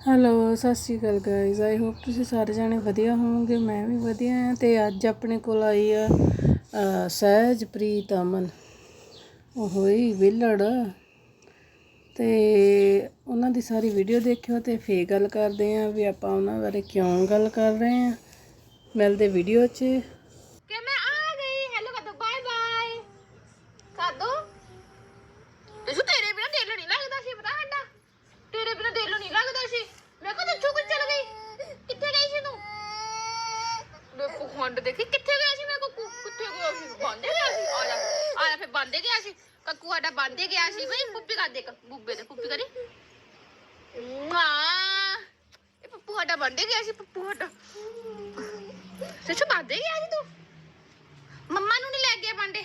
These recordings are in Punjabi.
ਹੈਲੋ ਸਤਿ ਸ਼੍ਰੀ ਅਕਾਲ ਗਾਇਜ਼ ਆਈ ਹੋਪ ਤੁਸੀਂ ਸਾਰੇ ਜਾਣੇ ਵਧੀਆ ਹੋਵੋਗੇ, ਮੈਂ ਵੀ ਵਧੀਆ ਹਾਂ ਤੇ ਅੱਜ ਆਪਣੇ ਕੋਲ ਆਈ ਆ ਸਹਿਜਪ੍ਰੀਤ ਅਮਨ। ਉਹ ਹੋਈ ਵਿਲੜ। ਤੇ ਉਹਨਾਂ ਦੀ ਸਾਰੀ ਵੀਡੀਓ ਦੇਖਿਓ ਤੇ ਫੇਰ ਗੱਲ ਕਰਦੇ ਆਂ ਵੀ ਆਪਾਂ ਉਹਨਾਂ ਬਾਰੇ ਕਿਉਂ ਗੱਲ ਕਰ ਰਹੇ ਆਂ ਮਿਲਦੇ ਵੀਡੀਓ 'ਚ ਕਿ ਮੈਂ ਆ ਗਈ ਹੈਲੋ ਕਰ ਦੋ ਬਾਏ ਬਾਏ ਕਰ ਦੋ ਤੇ ਤੇਰੇ ਬਿਨਾ ਦਿਲ ਨਹੀਂ ਲੱਗਦਾ ਸੀ ਪਤਾ ਹੱਡਾ ਤੇਰੇ ਬਿਨਾ ਦਿਲ ਨਹੀਂ ਲੱਗਦਾ ਸੀ ਮੈਂ ਕਦੋਂ ਚੁੱਕ ਚਲ ਗਈ ਕਿੱਥੇ ਗਈ ਸੀ ਤੂੰ ਦੇਖੋ ਖੰਡ ਦੇਖੀ ਕਿੱਥੇ ਗਿਆ ਸੀ ਮੈਂ ਕੁੱਕੂ ਕਿੱਥੇ ਗਿਆ ਸੀ ਬੰਦੇ ਗਿਆ ਸੀ ਆ ਜਾ ਆ ਜਾ ਫਿਰ ਬੰਦੇ ਗਿਆ ਸੀ ਕੱਕੂ ਸਾਡਾ ਗਿਆ ਸੀ ਬਈ ਪੁੱਪੀ ਕਰ ਦੇ ਬੁੱਬੇ ਦੇ ਪੁੱਪੀ ਕਰੀ ਮਾ ਇਹ ਪੱਪੂ ਸਾਡਾ ਬੰਦੇ ਗਿਆ ਸੀ ਪੱਪੂ ਸਾਡਾ। ਸੱਚੋ, ਬੰਦੇ ਗਿਆ ਸੀ ਤੂੰ? ਮੰਮਾ ਨੂੰ ਨਹੀਂ ਲੈ ਗਏ ਬਾਂਡੇ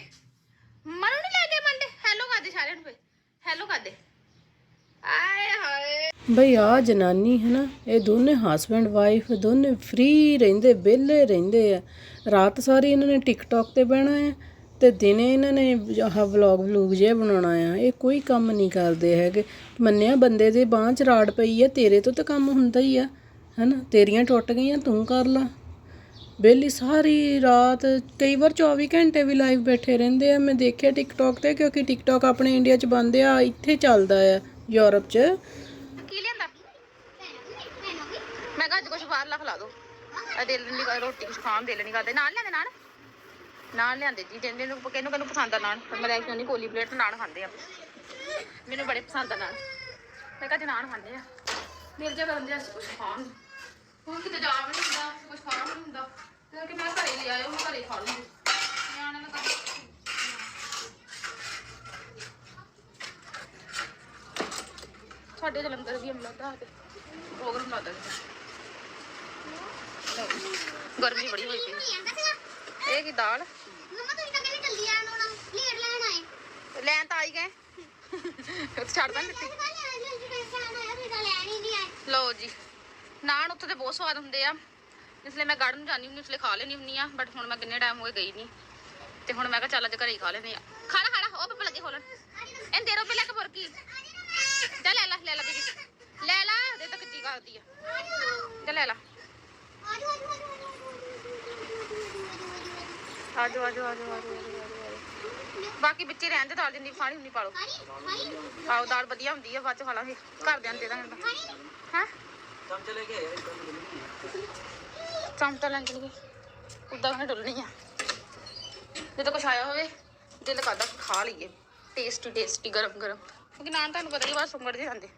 ਮੰਮਾ ਨੂੰ ਨਹੀਂ ਲੈ ਗਏ ਬਾਂਡੇ ਹੈਲੋ ਕਰਦੇ ਸਾਰਿਆਂ ਨੂੰ ਫੇ ਹੈਲੋ ਕਰਦੇ ਆਏ ਹਾਏ। ਬਈ ਆ ਜਨਾਨੀ ਹੈ ਨਾ, ਇਹ ਦੋਨੇ ਹਸਬੰਡ ਵਾਈਫ ਦੋਨੇ ਫ੍ਰੀ ਰਹਿੰਦੇ, ਵਿਹਲੇ ਰਹਿੰਦੇ ਆ। ਰਾਤ ਸਾਰੀ ਇਹਨਾਂ ਨੇ ਟਿਕਟੌਕ ਤੇ ਬਹਿਣਾ ਹੈ। ਤੇ ਦਿਨੇ ਇਹਨਾਂ ਨੇ ਆਹ ਵਲੌਗ ਵਲੂਗ ਜੇ ਬਣਾਉਣਾ ਆ, ਇਹ ਕੋਈ ਕੰਮ ਨਹੀਂ ਕਰਦੇ ਹੈਗੇ। ਮੰਨਿਆ ਬੰਦੇ ਦੇ ਬਾਂਹ 'ਚ ਰਾੜ ਪਈ ਆ, ਤੇਰੇ ਤੋਂ ਤਾਂ ਕੰਮ ਹੁੰਦਾ ਹੀ ਆ, ਹੈਨਾ? ਤੇਰੀਆਂ ਟੁੱਟ ਗਈਆਂ, ਤੂੰ ਕਰ ਲਾ। ਵਿਹਲੀ ਸਾਰੀ ਰਾਤ, ਕਈ ਵਾਰ 24 ਘੰਟੇ ਵੀ ਲਾਈਵ ਬੈਠੇ ਰਹਿੰਦੇ ਆ। ਮੈਂ ਦੇਖਿਆ ਟਿਕਟੌਕ ਤੇ, ਕਿਉਂਕਿ ਟਿਕਟੌਕ ਆਪਣੇ ਇੰਡੀਆ 'ਚ ਬੰਦ ਆ, ਇੱਥੇ ਚੱਲਦਾ ਆ, ਯੂਰਪ 'ਚ। ਕੀ ਲਿਆਂਦਾ? ਮੈਂ ਕਿਹਾ ਅੱਜ ਕੁਝ ਬਾਹਰ ਲਾ ਖਲਾ ਦੋ। ਆ ਦਿਲ ਨਹੀਂ ਰੋਟੀ ਕੁਝ ਖਾਣ ਦਿਲ ਨਹੀਂ ਕਰਦੇ। ਨਾਲ ਲਿਆਂਦੇ ਨਾਲ? ਨਾਨ ਲਿਆਂਦੇ ਜੀ ਜਿਹਨੇ ਨੂੰ ਕਿਹਨੂੰ ਕਿਹਨੂੰ ਪਸੰਦ ਆ ਨਾਨ। ਮੈਂ ਲੈ ਕੇ ਆਉਂਦੀ ਕੋਲੀ ਪਲੇਟ ਨਾਨ ਖਾਂਦੇ ਆ। ਮੈਨੂੰ ਬੜੇ ਪਸੰਦ ਆ ਨਾਨ। ਮੈਂ ਕਿਹਾ ਨਾਨ ਖਾਂਦੇ ਆ। ਦਿਲ ਜਾ ਕਰਨ ਦਿਆ ਕੁਝ ਖਾਣ ਹੁਣ ਕਿਤੇ ਜਾ ਵੀ ਨਹੀਂ ਹੁੰਦਾ ਕੁਝ ਖਾਣਾ ਵੀ ਨਹੀਂ ਹੁੰਦਾ। ਤੇ ਕਿ ਮੈਂ ਘਰੇ ਲੈ ਆਇਓ ਮੈਂ ਘਰੇ ਖਾ ਲੂੰਗੀ। ਨਿਆਣੇ ਨੂੰ ਕਰ ਸਾਡੇ ਜਲੰਧਰ ਵੀ ਹਮਲਾ ਦਾ ਤੇ ਪ੍ਰੋਗਰਾਮ ਲੱਗਦਾ ਗਰਮੀ ਬੜੀ ਹੋਈ ਪਈ। ਇਹ ਕੀ ਦਾਲ? ਲੈਣ ਤਾਂ ਆਈ ਗਏ। ਉੱਥੇ ਛੱਡ ਦਾਂ ਮਿੱਟੀ ਲਓ ਜੀ, ਨਾਨ ਉੱਥੇ ਤੇ ਬਹੁਤ ਸਵਾਦ ਹੁੰਦੇ ਆ। ਇਸ ਲਈ ਮੈਂ ਗੜਨ ਜਾਂਦੀ ਹੁੰਦੀ ਉਸ ਲਈ ਖਾ ਲੈਣੀ ਹੁੰਦੀ ਆ ਬਟ ਹੁਣ ਮੈਂ ਕਿੰਨੇ ਟਾਈਮ ਹੋ ਗਏ ਗਈ ਨਹੀਂ। ਤੇ ਹੁਣ ਮੈਂ ਕਿਹਾ ਚੱਲ ਅੱਜ ਘਰੇ ਖਾ ਲੈਂਦੇ ਆ ਖਾਣਾ ਖਾਣਾ ਉਹ ਬੱਬਲ ਲੱਗੇ ਖੋਲਣ। ਇਹ ਦੇਰੋ ਪਹਿਲਾਂ ਕਬਰਕੀ ਚੱਲ ਲੈ ਲੈ ਲੈ ਲੈ ਬੀਬੀ ਲੈ ਲੈ, ਦੇ ਤੱਕ ਜੀ ਕਰਦੀ ਆ। ਚੱਲ ਲੈ ਲੈ। ਆਜੋ ਆਜੋ ਆਜੋ ਆਜੋ ਆਜੋ। ਬਾਕੀ ਬੱਚੇ ਰਹਿਣ ਦੇ ਦਾਲ ਜਿੰਨੀ ਖਾਣੀ ਉਨੀ ਪਾ ਲਓ। ਆਓ ਦਾਲ ਵਧੀਆ ਹੁੰਦੀ ਆ ਬਾਅਦ ਚ ਖਾ ਲਾਂਗੇ। ਘਰ ਦੇ ਦੇ ਦਾਂਗੇ ਹਾਂ? ਚਮਚਾ ਲੈ ਕੇ ਚਮਚਾ ਲੈ ਕੇ ਉਦਾਂ ਮੈਂ ਡੁੱਲਣੀ ਆ। ਜਦੋਂ ਕੁਛ ਆਇਆ ਹੋਵੇ ਦਿਲ ਕਰਦਾ ਖਾ ਲਈਏ। ਟੇਸਟੀ ਟੇਸਟੀ ਗਰਮ ਗਰਮ। ਕਿਉਂਕਿ ਨਾਨ ਤੁਹਾਨੂੰ ਪਤਾ ਹੀ ਬਾਅਦ ਸੁੰਗੜ ਜੇ ਜਾਂਦੇ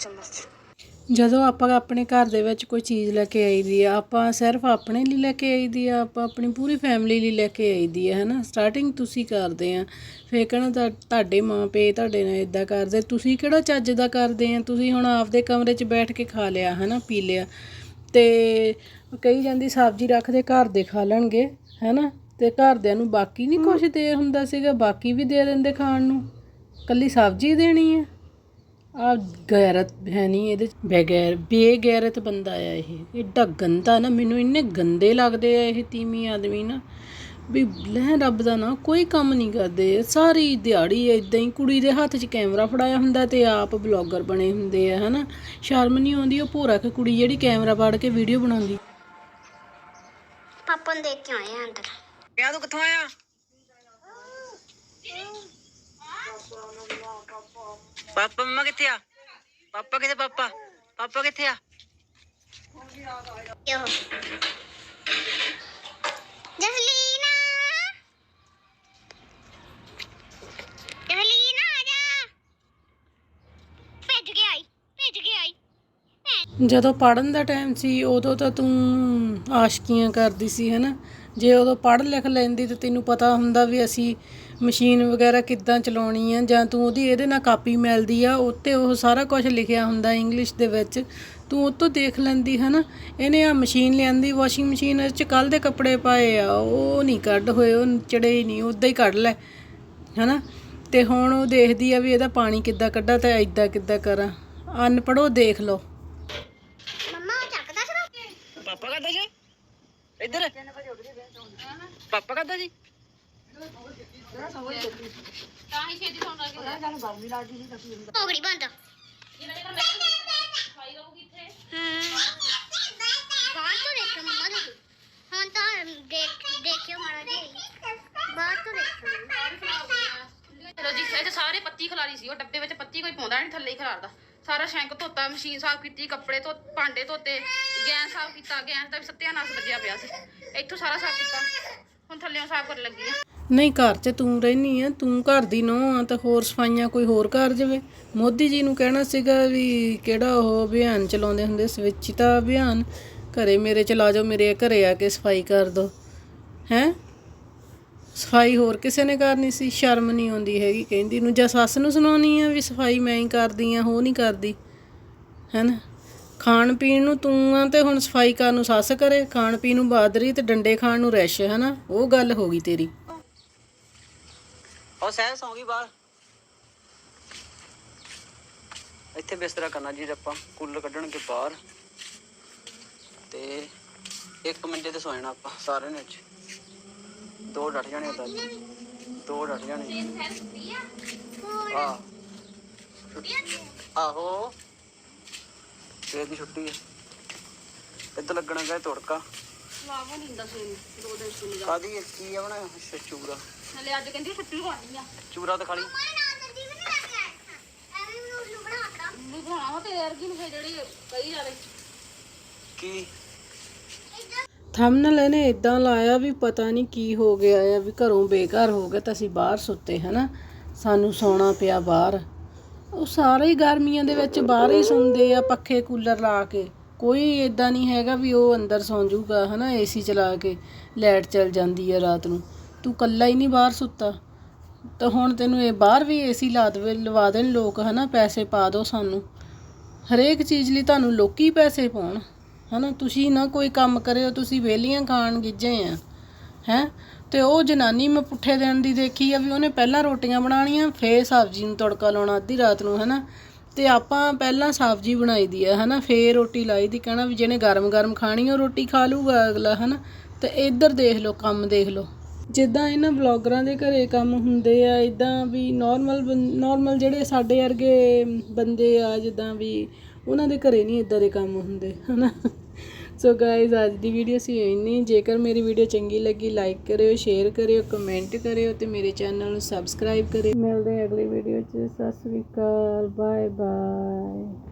ਚਮਚ ਜਦੋਂ ਆਪਾਂ ਆਪਣੇ ਘਰ ਦੇ ਵਿੱਚ ਕੋਈ ਚੀਜ਼ ਲੈ ਕੇ ਆਈਦੀ ਆ ਆਪਾਂ ਸਿਰਫ ਆਪਣੇ ਲਈ ਲੈ ਕੇ ਆਈਦੀ ਆ ਆਪਾਂ ਆਪਣੀ ਪੂਰੀ ਫੈਮਿਲੀ ਲਈ ਲੈ ਕੇ ਆਈਦੀ ਆ ਹਨਾ? ਸਟਾਰਟਿੰਗ ਤੁਸੀਂ ਕਰਦੇ ਆ। ਫੇਰ ਕਹਿਣਾ ਤੁਹਾਡੇ ਮਾਂ ਪੇ ਤੁਹਾਡੇ ਨਾਲ ਇਦਾਂ ਕਰਦੇ ਤੁਸੀਂ ਕਿਹੜਾ ਚੱਜ ਦਾ ਕਰਦੇ ਆ? ਤੁਸੀਂ ਹੁਣ ਆਪਦੇ ਕਮਰੇ 'ਚ ਬੈਠ ਕੇ ਖਾ ਲਿਆ ਹਨਾ ਪੀ ਲਿਆ। ਤੇ ਕਹੀ ਜਾਂਦੀ ਸਬਜ਼ੀ ਰੱਖਦੇ ਘਰ ਦੇ ਖਾ ਲੈਣਗੇ ਹੈਨਾ? ਤੇ ਘਰਦਿਆਂ ਨੂੰ ਬਾਕੀ ਨਹੀਂ ਕੁਝ ਦੇ ਹੁੰਦਾ ਸੀਗਾ ਬਾਕੀ ਵੀ ਦੇ ਦਿੰਦੇ ਖਾਣ ਨੂੰ। ਕੱਲੀ ਸਬਜ਼ੀ ਦੇਣੀ ਆ। ਆ ਗੈਰਤ ਹੈ ਨਹੀਂ ਇਹਦੇ ਬੇਗੈਰ ਬੇਗੈਰਤ ਬੰਦਾ ਆ ਇਹ। ਏਡਾ ਗੰਦਾ ਨਾ ਮੈਨੂੰ ਇੰਨੇ ਗੰਦੇ ਲੱਗਦੇ ਆ ਇਹ ਤੀਮੀ ਆਦਮੀ ਨਾ। ਵੀ ਲੈ ਰੱਬ ਦਾ ਨਾ ਕੋਈ ਕੰਮ ਨਹੀਂ ਕਰਦੇ। ਸਾਰੀ ਦਿਹਾੜੀ ਇਦਾਂ ਹੀ ਕੁੜੀ ਦੇ ਹੱਥ 'ਚ ਕੈਮਰਾ ਫੜਾਇਆ ਹੁੰਦਾ ਤੇ ਆਪ ਬਲੌਗਰ ਬਣੇ ਹੁੰਦੇ ਆ ਹਨਾ। ਸ਼ਰਮ ਨਹੀਂ ਆਉਂਦੀ ਉਹ ਭੋਰਾ ਕਿ ਕੁੜੀ ਜਿਹੜੀ ਕੈਮਰਾ ਫੜ ਕੇ ਵੀਡੀਓ ਬਣਾਉਂਦੀ। ਪਾਪਾ ਨੂੰ ਦੇਖ ਕੇ ਆਏ ਆ ਅੰਦਰ। ਯਾ ਤੂੰ ਕਿੱਥੋਂ ਆਇਆ? ਪਾਪਾ ਮੰਮਾ ਕਿੱਥੇ ਆ? ਪਾਪਾ ਕਿੱਥੇ ਪਾਪਾ? ਪਾਪਾ ਕਿੱਥੇ ਆ? ਯੋ ਜਸਲੀਨਾ ਜਸਲੀਨਾ ਆ ਜਾ। ਭੇਜ ਕੇ ਆਈ ਭੇਜ ਕੇ ਆਈ। ਜਦੋਂ ਪੜਨ ਦਾ ਟਾਈਮ ਸੀ ਉਦੋਂ ਤਾਂ ਤੂੰ ਆਸ਼ਕੀਆਂ ਕਰਦੀ ਸੀ ਹੈਨਾ? ਜੇ ਉਦੋਂ ਪੜ੍ਹ ਲਿਖ ਲੈਂਦੀ ਤੇ ਤੈਨੂੰ ਪਤਾ ਹੁੰਦਾ ਵੀ ਅਸੀਂ ਮਸ਼ੀਨ ਵਗੈਰਾ ਕਿੱਦਾਂ ਚਲਾਉਣੀ ਆ ਜਾਂ ਤੂੰ ਉਹਦੀ ਇਹਦੇ ਨਾਲ ਕਾਪੀ ਮਿਲਦੀ ਆ ਉੱਤੇ ਉਹ ਸਾਰਾ ਕੁਝ ਲਿਖਿਆ ਹੁੰਦਾ ਇੰਗਲਿਸ਼ ਦੇ ਵਿੱਚ। ਤੂੰ ਉਹ ਤੋਂ ਦੇਖ ਲੈਂਦੀ ਹਨਾ? ਇਹਨੇ ਆ ਮਸ਼ੀਨ ਲਿਆਂਦੀ ਵਾਸ਼ਿੰਗ ਮਸ਼ੀਨ ਇਹ ਚ ਕੱਲ ਦੇ ਕੱਪੜੇ ਪਾਏ ਆ ਉਹ ਨਹੀਂ ਕੱਢ ਹੋਏ ਉਹ ਚੜੇ ਹੀ ਨਹੀਂ ਉਦਾਂ ਹੀ ਕੱਢ ਲੈ ਹਨਾ? ਤੇ ਹੁਣ ਉਹ ਦੇਖਦੀ ਆ ਵੀ ਇਹਦਾ ਪਾਣੀ ਕਿੱਦਾਂ ਕੱਢਾਂ ਤੇ ਐਦਾਂ ਕਿੱਦਾਂ ਕਰਾਂ। ਅਨਪੜ੍ਹੋ ਦੇਖ ਲਓ। ਮੰਮਾ ਚੱਕਦਾ ਸੀ ਪਾਪਾ ਕਰਦਾ ਜੀ ਇੱਧਰ। ਪਾਪਾ ਕਰਦਾ ਜੀ? ਸਾਰੇ ਪੱਤੀ ਖਲਾਰੀ ਸੀ। ਉਹ ਡੱਬੇ ਵਿੱਚ ਪੱਤੀ ਕੋਈ ਪਾਉਂਦਾ ਨਹੀਂ ਥੱਲੇ ਖਲਾਰਦਾ। ਸਾਰਾ ਸ਼ੈਂਕ ਧੋਤਾ ਮਸ਼ੀਨ ਸਾਫ਼ ਕੀਤੀ ਕੱਪੜੇ ਧੋ ਭਾਂਡੇ ਧੋਤੇ ਗੈਸ ਸਾਫ਼ ਕੀਤਾ। ਗੈਸ ਦਾ ਵੀ ਸੱਤਿਆ ਨਾਸ ਵੱਜਿਆ ਪਿਆ ਸੀ। ਇੱਥੋਂ ਸਾਰਾ ਸਾਫ਼ ਕੀਤਾ। ਹੁਣ ਥੱਲੇੋਂ ਸਾਫ਼ ਕਰਨ ਲੱਗੀ ਆ। ਨਹੀਂ, ਘਰ 'ਚ ਤੂੰ ਰਹਿਨੀ ਆ, ਤੂੰ ਘਰ ਦੀ ਨੂੰਹ ਆ, ਤਾਂ ਹੋਰ ਸਫਾਈਆਂ ਕੋਈ ਹੋਰ ਕਰ ਜਾਵੇ। ਮੋਦੀ ਜੀ ਨੂੰ ਕਹਿਣਾ ਸੀਗਾ ਵੀ ਕਿਹੜਾ ਉਹ ਅਭਿਆਨ ਚਲਾਉਂਦੇ ਹੁੰਦੇ ਸਵਿੱਚਤਾ ਅਭਿਆਨ? ਘਰੇ ਮੇਰੇ ਚਲਾ ਜਾਓ, ਮੇਰੇ ਘਰੇ ਆ ਕੇ ਸਫ਼ਾਈ ਕਰ ਦੋ। ਹੈ? ਸਫ਼ਾਈ ਹੋਰ ਕਿਸੇ ਨੇ ਕਰਨੀ ਸੀ? ਸ਼ਰਮ ਨਹੀਂ ਆਉਂਦੀ ਹੈਗੀ, ਕਹਿੰਦੀ ਨੂੰ। ਜਾਂ ਸੱਸ ਨੂੰ ਸੁਣਾਉਣੀ ਆ ਵੀ ਸਫ਼ਾਈ ਮੈਂ ਹੀ ਕਰਦੀ ਆ ਹੋ ਨਹੀਂ ਕਰਦੀ? ਹੈਨਾ? ਖਾਣ ਪੀਣ ਨੂੰ ਤੂੰ ਆ ਤੇ ਹੁਣ ਸਫ਼ਾਈ ਕਰਨ ਨੂੰ ਸੱਸ ਕਰੇ ਖਾਣ ਪੀਣ ਨੂੰ ਬਾਦਰੀ ਤੇ ਡੰਡੇ ਖਾਣ ਨੂੰ ਰੈਸ਼ ਹੈਨਾ? ਉਹ ਗੱਲ ਹੋ ਗਈ ਤੇਰੀ। ਉਹ ਸਹਿ ਸੌਂ ਗਈ ਬਾਹਰ। ਇੱਥੇ ਬਿਸਤਰਾ ਕਰਨਾ ਜੀ ਆਪਾਂ ਕੂਲਰ ਕੱਢਣਗੇ ਬਾਹਰ। ਤੇ ਇੱਕ ਮੰਜੇ ਤੇ ਸੌ ਜਾਣਾ ਆਪਾਂ ਸਾਰਿਆਂ ਨੇ ਅੱਜ। ਦੋ ਡੱਟ ਜਾਣੇ ਤਾਂ ਦੋ ਡੱਟ ਜਾਣੇ ਆ। ਆਹੋ। ਤੇ ਦੀ ਛੁੱਟੀ ਹੈ ਇੱਧਰ ਲੱਗਣਾ ਗਾ ਤੁੜਕਾ। ਲਾਵੋ ਨਹੀਂ ਹੁੰਦਾ ਸੀ ਦੋ ਦਿਨ ਸਕੂਲ ਜਾ ਕਾਦੀ ਕੀ ਆ ਬਣਾ ਅੱਛਾ ਚੂਰਾ। ਹਲੇ ਅੱਜ ਕਹਿੰਦੀ ਛੁੱਟੀ ਹੋਣੀ ਆ। ਚੂਰਾ ਤਾਂ ਖਾਲੀ ਨਹੀਂ ਬਣਾਉਣਾ ਤੇ ਅਰਗੀ ਨੂੰ ਫਿਰ ਜਿਹੜੀ ਕਹੀ ਜਾਵੇ। ਕੀ? ਥੰਬਨੇਲ ਇਹਨੇ ਇਦਾਂ ਲਾਇਆ ਵੀ ਪਤਾ ਨਹੀਂ ਕੀ ਹੋ ਗਿਆ ਆ ਵੀ ਘਰੋਂ ਬੇਘਰ ਹੋ ਗਏ ਤਾਂ ਅਸੀਂ ਬਾਹਰ ਸੁੱਤੇ ਹਨਾ? ਸਾਨੂੰ ਸੌਣਾ ਪਿਆ ਬਾਹਰ। ਉਹ ਸਾਰੇ ਹੀ ਗਰਮੀਆਂ ਦੇ ਵਿੱਚ ਬਾਹਰ ਹੀ ਸੌਂਦੇ ਆ, ਪੱਖੇ ਕੂਲਰ ਲਾ ਕੇ। ਕੋਈ ਇਦਾਂ ਨਹੀਂ ਹੈਗਾ ਵੀ ਉਹ ਅੰਦਰ ਸੌਂ ਜਾਊਗਾ, ਹਨਾ ਏਸੀ ਚਲਾ ਕੇ, ਲਾਈਟ ਚਲ ਜਾਂਦੀ ਆ ਰਾਤ ਨੂੰ। ਤੂੰ ਕੱਲਾ ਹੀ ਨਹੀਂ ਬਾਹਰ ਸੁੱਤਾ। ਤਾਂ ਹੁਣ ਤੈਨੂੰ ਇਹ ਬਾਹਰ ਵੀ ਏਸੀ ਲਾ ਦੇਵੇ, ਲਵਾ ਦੇਣ ਲੋਕ, ਹਨਾ, ਪੈਸੇ ਪਾ ਦਿਓ ਸਾਨੂੰ। ਹਰੇਕ ਚੀਜ਼ ਲਈ ਤੁਹਾਨੂੰ ਲੋਕੀ ਪੈਸੇ ਪਾਉਣ। ਹਨਾ, ਤੁਸੀਂ ਨਾ ਕੋਈ ਕੰਮ ਕਰਿਓ, ਤੁਸੀਂ ਵਿਹਲੀਆਂ ਖਾਣ ਗਿੱਜੇ ਆ। ਹੈ? ਤੇ ਉਹ ਜਨਾਨੀ ਮੈਂ ਪੁੱਠੇ ਦਿਨ ਦੀ ਦੇਖੀ ਆ ਵੀ ਉਹਨੇ ਪਹਿਲਾਂ ਰੋਟੀਆਂ ਬਣਾਉਣੀਆਂ, ਫੇਰ ਸਬਜ਼ੀ ਨੂੰ ਤੜਕਾ ਲਾਉਣਾ ਅੱਧੀ ਰਾਤ ਨੂੰ, ਹਨਾ? ਤੇ ਆਪਾਂ ਪਹਿਲਾਂ ਸਬਜ਼ੀ ਬਣਾਈ ਦੀ ਆ, ਹਨਾ? ਫੇਰ ਰੋਟੀ ਲਾਈ ਦੀ, ਕਹਿਣਾ ਵੀ ਜਿਹਨੇ ਗਰਮ ਗਰਮ ਖਾਣੀ ਉਹ ਰੋਟੀ ਖਾ ਲੂਗਾ ਅਗਲਾ, ਹਨਾ? ਤੇ ਇੱਧਰ ਦੇਖ ਲਓ, ਕੰਮ ਦੇਖ ਲਓ। ਜਿੱਦਾਂ ਇਹਨਾਂ ਬਲੌਗਰਾਂ ਦੇ ਘਰੇ ਕੰਮ ਹੁੰਦੇ ਆ, ਇਦਾਂ ਵੀ ਨਾਰਮਲ ਨਾਰਮਲ ਜਿਹੜੇ ਸਾਡੇ ਵਰਗੇ ਬੰਦੇ ਆ, ਜਿੱਦਾਂ ਵੀ ਉਹਨਾਂ ਦੇ ਘਰੇ ਨਹੀਂ ਇਦਾਂ ਦੇ ਕੰਮ ਹੁੰਦੇ, ਹਨਾ? ਸੋ ਗਾਇਜ਼ ਅੱਜ ਦੀ ਵੀਡੀਓ ਸੀ ਇੰਨੀ, ਜੇਕਰ ਮੇਰੀ ਵੀਡੀਓ ਚੰਗੀ ਲੱਗੀ ਲਾਈਕ ਕਰਿਓ ਸ਼ੇਅਰ ਕਰਿਓ ਕਮੈਂਟ ਕਰਿਓ ਤੇ ਮੇਰੇ ਚੈਨਲ ਨੂੰ ਸਬਸਕ੍ਰਾਈਬ ਕਰਿਓ। ਮਿਲਦੇ ਹਾਂ ਅਗਲੀ ਵੀਡੀਓ 'ਚ। ਸਤਿ ਸ੍ਰੀ ਅਕਾਲ ਬਾਏ ਬਾਏ